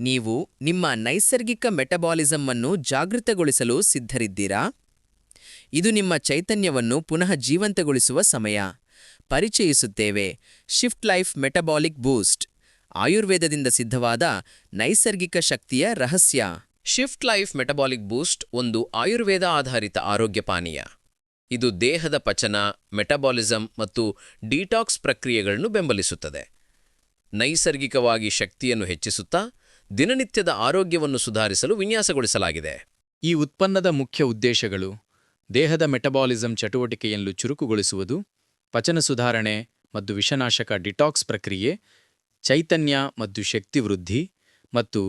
ನೀವು ನಿಮ್ಮ ನೈಸರ್ಗಿಕ ಮೆಟಬಾಲಿಸಮ್ ಅನ್ನು ಜಾಗೃತಗೊಳಿಸಲು ಸಿದ್ಧರಿದ್ದೀರಾ? ಇದು ನಿಮ್ಮ ಚೈತನ್ಯವನ್ನು ಪುನಃ ಜೀವಂತಗೊಳಿಸುವ ಸಮಯ. ಪರಿಚಯಿಸುತ್ತೇವೆ. Shift Life metabolic boost. ಆಯುರ್ವೇದದಿಂದ ಸಿದ್ಧವಾದ ನೈಸರ್ಗಿಕ ಶಕ್ತಿಯ ರಹಸ್ಯ. ಶಿಫ್ಟ್ ಲೈಫ್ ಮೆಟಬಾಲಿಕ್ ಬೂಸ್ಟ್ ಒಂದು ಆಯುರ್ವೇದ ಆಧಾರಿತ ಆರೋಗ್ಯ ಪಾನೀಯ. ಇದು ದೇಹದ ಪಚನ, ಮೆಟಬಾಲಿಸಂ ಮತ್ತು ಡಿಟಾಕ್ಸ್ ಪ್ರಕ್ರಿಯೆಗಳನ್ನು ಬೆಂಬಲಿಸುತ್ತದೆ. ನೈಸರ್ಗಿಕವಾಗಿ ಶಕ್ತಿಯನ್ನು ಹೆಚ್ಚಿಸುತ್ತಾ ದಿನನಿತ್ಯದ ಆರೋಗ್ಯವನ್ನು ಸುಧಾರಿಸಲು ವಿನ್ಯಾಸಗೊಳಿಸಲಾಗಿದೆ. ಈ ಉತ್ಪನ್ನದ ಮುಖ್ಯ ಉದ್ದೇಶಗಳು ದೇಹದ ಮೆಟಬಾಲಿಸಂ ಚಟುವಟಿಕೆಯನ್ನು ಚುರುಕುಗೊಳಿಸುವುದು ಪಚನ ಸುಧಾರಣೆ ಮತ್ತು ವಿಷನಾಶಕ ಡಿಟಾಕ್ಸ್ ಪ್ರಕ್ರಿಯೆ ಚೈತನ್ಯ ಮತ್ತು ಶಕ್ತಿ ವೃದ್ಧಿ ಮತ್ತು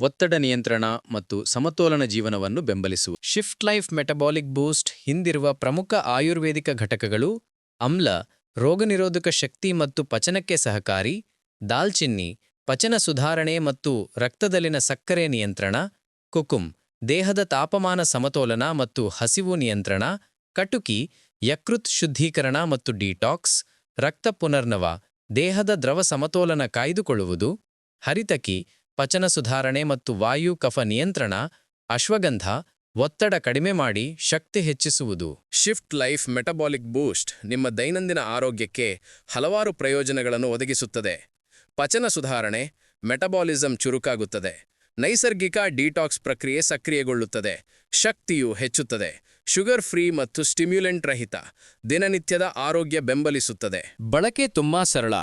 ಒತ್ತಡ ನಿಯಂತ್ರಣ ಮತ್ತು ಸಮತೋಲನ ಜೀವನವನ್ನು ಬೆಂಬಲಿಸುವ ಶಿಫ್ಟ್ ಲೈಫ್ ಮೆಟಬಾಲಿಕ್ ಬೂಸ್ಟ್ ಹಿಂದಿರುವ ಪ್ರಮುಖ ಆಯುರ್ವೇದಿಕ ಘಟಕಗಳು ಅಮ್ಲ ರೋಗನಿರೋಧಕ ಶಕ್ತಿ ಮತ್ತು ಪಚನಕ್ಕೆ ಸಹಕಾರಿ ದಾಲ್ಚಿನ್ನಿ ಪಚನ ಸುಧಾರಣೆ ಮತ್ತು ರಕ್ತದಲ್ಲಿನ ಸಕ್ಕರೆ ನಿಯಂತ್ರಣ, ಕುಕುಂ, ದೇಹದ ತಾಪಮಾನ ಸಮತೋಲನ ಮತ್ತು ಹಸಿವು ನಿಯಂತ್ರಣ, ಕಟುಕಿ, ಯಕೃತ್ ಶುದ್ಧೀಕರಣ ಮತ್ತು ಡಿಟಾಕ್ಸ್, ರಕ್ತ ಪುನರ್ನವ, ದೇಹದ ದ್ರವ ಸಮತೋಲನ ಕಾಯ್ದುಕೊಳ್ಳುವುದು, ಹರಿತಕಿ, ಪಚನ ಸುಧಾರಣೆ ಮತ್ತು ವಾಯು ಕಫ ನಿಯಂತ್ರಣ, ಅಶ್ವಗಂಧ, ಒತ್ತಡ ಕಡಿಮೆ ಮಾಡಿ ಶಕ್ತಿ ಹೆಚ್ಚಿಸುವುದು. ಶಿಫ್ಟ್ ಲೈಫ್ ಮೆಟಬಾಲಿಕ್ ಬೂಸ್ಟ್ ನಿಮ್ಮ ದೈನಂದಿನ ಆರೋಗ್ಯಕ್ಕೆ ಹಲವಾರು ಪ್ರಯೋಜನಗಳನ್ನು ಒದಗಿಸುತ್ತದೆ. ಪಚನ ಸುಧಾರಣೆ, ಮೆಟಬಾಲಿಸಂ ಚುರುಕಾಗುತ್ತದೆ. ನೈಸರ್ಗಿಕ ಡಿಟಾಕ್ಸ್ ಪ್ರಕ್ರಿಯೆ ಸಕ್ರಿಯಗೊಳ್ಳುತ್ತದೆ. ಶಕ್ತಿಯು ಹೆಚ್ಚುತ್ತದೆ. ಶುಗರ್ ಫ್ರೀ ಮತ್ತು ಸ್ಟಿಮ್ಯುಲೆಂಟ್ ರಹಿತ. ದಿನನಿತ್ಯದ ಆರೋಗ್ಯ ಬೆಂಬಲಿಸುತ್ತದೆ. ಬಳಕೆ ತುಂಬಾ ಸರಳ.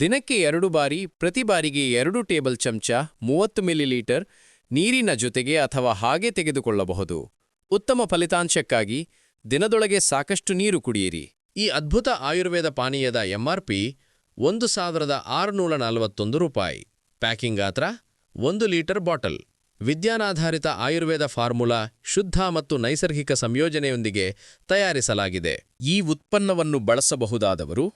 ದಿನಕ್ಕೆ ಎರಡು ಬಾರಿ, ಪ್ರತಿ ಬಾರಿಗೆ ಎರಡು ಟೇಬಲ್ ಚಮಚ, ಮೂವತ್ತು ಮಿಲಿಲೀಟರ್ ನೀರಿನ ಜೊತೆಗೆ ಅಥವಾ ಹಾಗೆ ತೆಗೆದುಕೊಳ್ಳಬಹುದು. ಉತ್ತಮ ಫಲಿತಾಂಶಕ್ಕಾಗಿ ದಿನದೊಳಗೆ ಸಾಕಷ್ಟು ನೀರು ಕುಡಿಯಿರಿ. ಈ ಅದ್ಭುತ ಆಯುರ್ವೇದ ಪಾನೀಯದ ಎಂಆರ್ಪಿ ಒಂದು ಸಾವಿರದ ಆರುನೂರ ನಲವತ್ತೊಂದು ರೂಪಾಯಿ. ಪ್ಯಾಕಿಂಗ್ ಗಾತ್ರ, ಒಂದು ಲೀಟರ್ ಬಾಟಲ್. ವಿಜ್ಞಾನಾಧಾರಿತ ಆಯುರ್ವೇದ ಫಾರ್ಮುಲಾ ಶುದ್ಧ ಮತ್ತು ನೈಸರ್ಗಿಕ ಸಂಯೋಜನೆಯೊಂದಿಗೆ ತಯಾರಿಸಲಾಗಿದೆ. ಈ ಉತ್ಪನ್ನವನ್ನು ಬಳಸಬಹುದಾದವರು,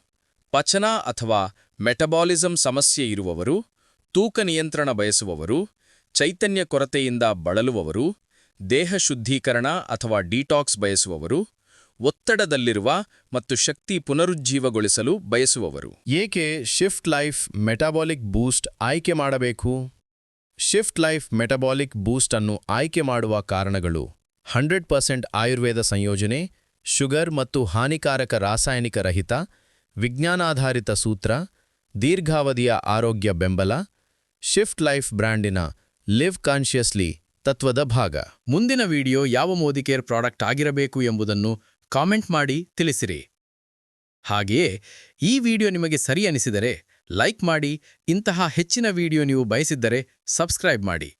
ಪಚನ ಅಥವಾ ಮೆಟಬಾಲಿಸಂ ಸಮಸ್ಯೆ ಇರುವವರು, ತೂಕ ನಿಯಂತ್ರಣ ಬಯಸುವವರು, ಚೈತನ್ಯ ಕೊರತೆಯಿಂದ ಬಳಲುವವರು, ದೇಹ ಶುದ್ಧೀಕರಣ ಅಥವಾ ಡಿಟಾಕ್ಸ್ ಬಯಸುವವರು ಒತ್ತಡದಲ್ಲಿರುವ ಮತ್ತು ಶಕ್ತಿ ಪುನರುಜ್ಜೀವಗೊಳಿಸಲು ಬಯಸುವವರು. ಏಕೆ ಶಿಫ್ಟ್ ಲೈಫ್ ಮೆಟಾಬಾಲಿಕ್ ಬೂಸ್ಟ್ ಆಯ್ಕೆ ಮಾಡಬೇಕು? ಶಿಫ್ಟ್ ಲೈಫ್ ಮೆಟಾಬಾಲಿಕ್ ಬೂಸ್ಟ್ ಅನ್ನು ಆಯ್ಕೆ ಮಾಡುವ ಕಾರಣಗಳು ಹಂಡ್ರೆಡ್ ಪರ್ಸೆಂಟ್ ಆಯುರ್ವೇದ ಸಂಯೋಜನೆ, ಶುಗರ್ ಮತ್ತು ಹಾನಿಕಾರಕ ರಾಸಾಯನಿಕ ರಹಿತ, ವಿಜ್ಞಾನಾಧಾರಿತ ಸೂತ್ರ, ದೀರ್ಘಾವಧಿಯ ಆರೋಗ್ಯ ಬೆಂಬಲ, ಶಿಫ್ಟ್ ಲೈಫ್ ಬ್ರ್ಯಾಂಡಿನ ಲಿವ್ ಕಾನ್ಷಿಯಸ್ಲಿ ತತ್ವದ ಭಾಗ. ಮುಂದಿನ ವಿಡಿಯೋ ಯಾವ ಮೋದಿಕೇರ್ ಪ್ರಾಡಕ್ಟ್ ಆಗಿರಬೇಕು ಎಂಬುದನ್ನು ಕಾಮೆಂಟ್ ಮಾಡಿ ತಿಳಿಸಿರಿ. ಹಾಗೆಯೇ ಈ ವಿಡಿಯೋ ನಿಮಗೆ ಸರಿ ಅನಿಸಿದರೆ ಲೈಕ್ ಮಾಡಿ, ಇಂತಹ ಹೆಚ್ಚಿನ ವಿಡಿಯೋ ನೀವು ಬಯಸಿದ್ದರೆ ಸಬ್ಸ್ಕ್ರೈಬ್ ಮಾಡಿ.